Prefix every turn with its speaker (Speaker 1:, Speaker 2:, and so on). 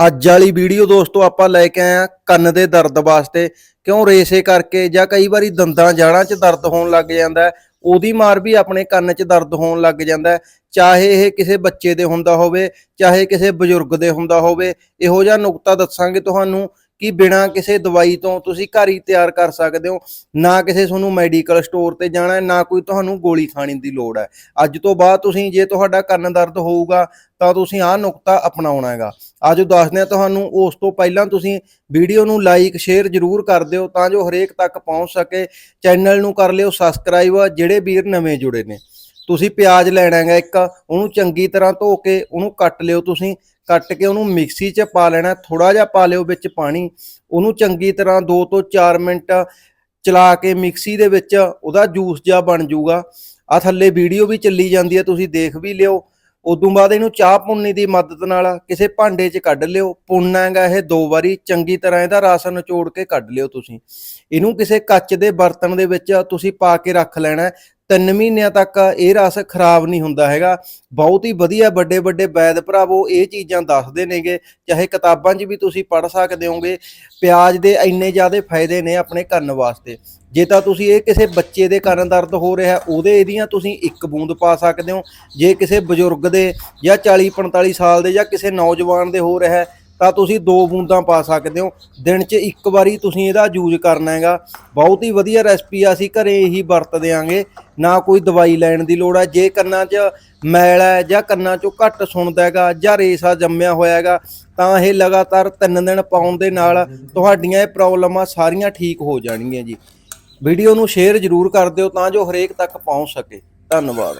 Speaker 1: ਅੱਜ ਵਾਲੀ ਵੀਡੀਓ ਦੋਸਤੋ ਆਪਾਂ ਲੈ ਕੇ ਆਏ ਆ ਕੰਨ ਦੇ ਦਰਦ ਵਾਸਤੇ। ਕਿਉਂ ਰੇਸੇ ਕਰਕੇ ਜਾਂ ਕਈ ਵਾਰੀ ਦੰਦਾਂ ਜਾੜਾਂ 'ਚ ਦਰਦ ਹੋਣ ਲੱਗ ਜਾਂਦਾ ਉਹਦੀ ਮਾਰ ਵੀ ਆਪਣੇ ਕੰਨ 'ਚ ਦਰਦ ਹੋਣ ਲੱਗ ਜਾਂਦਾ ਚਾਹੇ ਇਹ ਕਿਸੇ ਬੱਚੇ ਦੇ ਹੁੰਦਾ ਹੋਵੇ, ਚਾਹੇ ਕਿਸੇ ਬਜ਼ੁਰਗ ਦੇ ਹੁੰਦਾ ਹੋਵੇ, ਇਹੋ ਜਿਹਾ ਨੁਕਤਾ ਦੱਸਾਂਗੇ ਤੁਹਾਨੂੰ। ਕਿ ਬਿਨਾਂ ਕਿਸੇ ਦਵਾਈ ਤੋਂ ਤੁਸੀਂ ਘਰ ਹੀ ਤਿਆਰ ਕਰ ਸਕਦੇ ਹੋ, ਨਾ ਕਿਸੇ ਤੁਹਾਨੂੰ ਮੈਡੀਕਲ ਸਟੋਰ ਤੇ ਜਾਣਾ ਹੈ, ਨਾ ਕੋਈ ਤੁਹਾਨੂੰ ਗੋਲੀ ਖਾਣੀ ਦੀ ਲੋੜ ਹੈ। ਅੱਜ ਤੋਂ ਬਾਅਦ ਤੁਸੀਂ ਜੇ ਤੁਹਾਡਾ ਕੰਨ ਦਰਦ ਹੋਊਗਾ, ਤਾਂ ਤੁਸੀਂ ਆਹ ਨੁਕਤਾ ਅਪਣਾਉਣਾ ਹੈਗਾ। ਆਜੋ ਦੱਸਦੇ ਹਾਂ ਤੁਹਾਨੂੰ, ਉਸ ਤੋਂ ਪਹਿਲਾਂ ਤੁਸੀਂ ਵੀਡੀਓ ਨੂੰ ਲਾਈਕ ਸ਼ੇਅਰ ਜਰੂਰ ਕਰ ਦਿਓ, ਤਾਂ ਜੋ ਹਰੇਕ ਤੱਕ ਪਹੁੰਚ ਸਕੇ। ਚੈਨਲ ਨੂੰ ਕਰ ਲਿਓ ਸਬਸਕ੍ਰਾਈਬ ਜਿਹੜੇ ਵੀਰ ਨਵੇਂ ਜੁੜੇ ਨੇ। ਤੁਸੀਂ ਪਿਆਜ਼ ਲੈਣਾ ਹੈਗਾ ਇੱਕ, ਉਹਨੂੰ ਚੰਗੀ ਤਰ੍ਹਾਂ ਧੋ ਕੇ ਉਹਨੂੰ ਕੱਟ ਲਿਓ ਤੁਸੀਂ, ਕੱਟ ਕੇ ਉਹਨੂੰ ਮਿਕਸੀ 'ਚ ਪਾ ਲੈਣਾ ਥੋੜਾ ਜਿਹਾ ਪਾ ਲਿਓ ਵਿੱਚ ਪਾਣੀ, ਉਹਨੂੰ ਚੰਗੀ ਤਰ੍ਹਾਂ 2 ਤੋਂ 4 ਮਿੰਟ ਚਲਾ ਕੇ ਮਿਕਸੀ ਦੇ ਵਿੱਚ ਉਹਦਾ ਜੂਸ ਜਿਹਾ ਬਣ ਜਾਊਗਾ। ਆ ਥੱਲੇ ਵੀਡੀਓ ਵੀ ਚੱਲੀ ਜਾਂਦੀ ਹੈ, ਤੁਸੀਂ ਦੇਖ ਵੀ ਲਿਓ। ਉਦੋਂ ਬਾਅਦ ਇਹਨੂੰ ਚਾਹ ਪੁੰਨੀ ਦੀ ਮਦਦ ਨਾਲ ਕਿਸੇ ਭਾਂਡੇ 'ਚ ਕੱਢ ਲਿਓ। ਪੁੰਨਾ ਹੈਗਾ ਇਹ ਦੋ ਵਾਰੀ, ਚੰਗੀ ਤਰ੍ਹਾਂ ਇਹਦਾ ਰਸ ਨਿਚੋੜ ਕੇ ਕੱਢ ਲਿਓ ਤੁਸੀਂ। ਇਹਨੂੰ ਕਿਸੇ ਕੱਚ ਦੇ ਬਰਤਨ ਦੇ ਵਿੱਚ ਤੁਸੀਂ ਪਾ ਕੇ ਰੱਖ ਲੈਣਾ ਹੈ। ਤਿੰਨ ਮਹੀਨਿਆਂ ਤੱਕ ਇਹ ਰਸ ਖਰਾਬ ਨਹੀਂ ਹੁੰਦਾ ਹੈਗਾ। ਬਹੁਤ ਹੀ ਵਧੀਆ ਵੱਡੇ ਵੱਡੇ ਵੈਦ ਭਰਾਵੋ, ਇਹ ਚੀਜ਼ਾਂ ਦੱਸਦੇ ਨੇਗੇ। ਚਾਹੇ ਕਿਤਾਬਾਂ 'ਚ ਵੀ ਤੁਸੀਂ ਪੜ੍ਹ ਸਕਦੇ ਹੋਗੇ। ਪਿਆਜ਼ ਦੇ ਇੰਨੇ ਜ਼ਿਆਦਾ ਫਾਇਦੇ ਨੇ ਆਪਣੇ ਕੰਨ ਵਾਸਤੇ। ਜੇ ਤਾਂ ਤੁਸੀਂ ਇਹ ਕਿਸੇ ਬੱਚੇ ਦੇ ਕੰਨ ਦਰਦ ਹੋ ਰਿਹਾ, ਉਹਦੇ ਇਹਦੀਆਂ ਤੁਸੀਂ ਇੱਕ ਬੂੰਦ ਪਾ ਸਕਦੇ ਹੋ। ਜੇ ਕਿਸੇ ਬਜ਼ੁਰਗ ਦੇ ਜਾਂ 40 45 ਸਾਲ ਦੇ ਜਾਂ ਕਿਸੇ ਨੌਜਵਾਨ ਦੇ ਹੋ ਰਿਹਾ ਤਾਂ ਤੁਸੀਂ ਦੋ ਬੂੰਦਾਂ ਪਾ ਸਕਦੇ ਹੋ। ਦਿਨ 'ਚ ਇੱਕ ਵਾਰੀ ਤੁਸੀਂ ਇਹਦਾ ਯੂਜ਼ ਕਰਨਾ ਹੈਗਾ। ਬਹੁਤ ਹੀ ਵਧੀਆ ਰੈਸਪੀ ਆ, ਅਸੀਂ ਘਰੇ ਇਹੀ ਵਰਤ ਦਿਆਂਗੇ। ਨਾ ਕੋਈ ਦਵਾਈ ਲੈਣ ਦੀ ਲੋੜ ਹੈ ਜੇ ਕੰਨਾਂ 'ਚ ਮੈਲ ਹੈ ਜਾਂ ਕੰਨਾਂ 'ਚੋਂ ਘੱਟ ਸੁਣਦਾ ਹੈਗਾ ਜਾਂ ਰੇਸਾ ਜੰਮਿਆ ਹੋਇਆ ਹੈਗਾ, ਤਾਂ ਇਹ ਲਗਾਤਾਰ ਤਿੰਨ ਦਿਨ ਪਾਉਣ ਦੇ ਨਾਲ ਤੁਹਾਡੀਆਂ ਇਹ ਪ੍ਰੋਬਲਮਾਂ ਸਾਰੀਆਂ ਠੀਕ ਹੋ ਜਾਣਗੀਆਂ ਜੀ। ਵੀਡੀਓ ਨੂੰ ਸ਼ੇਅਰ ਜ਼ਰੂਰ ਕਰ ਦਿਓ ਤਾਂ ਜੋ ਹਰੇਕ ਤੱਕ ਪਹੁੰਚ ਸਕੇ। ਧੰਨਵਾਦ।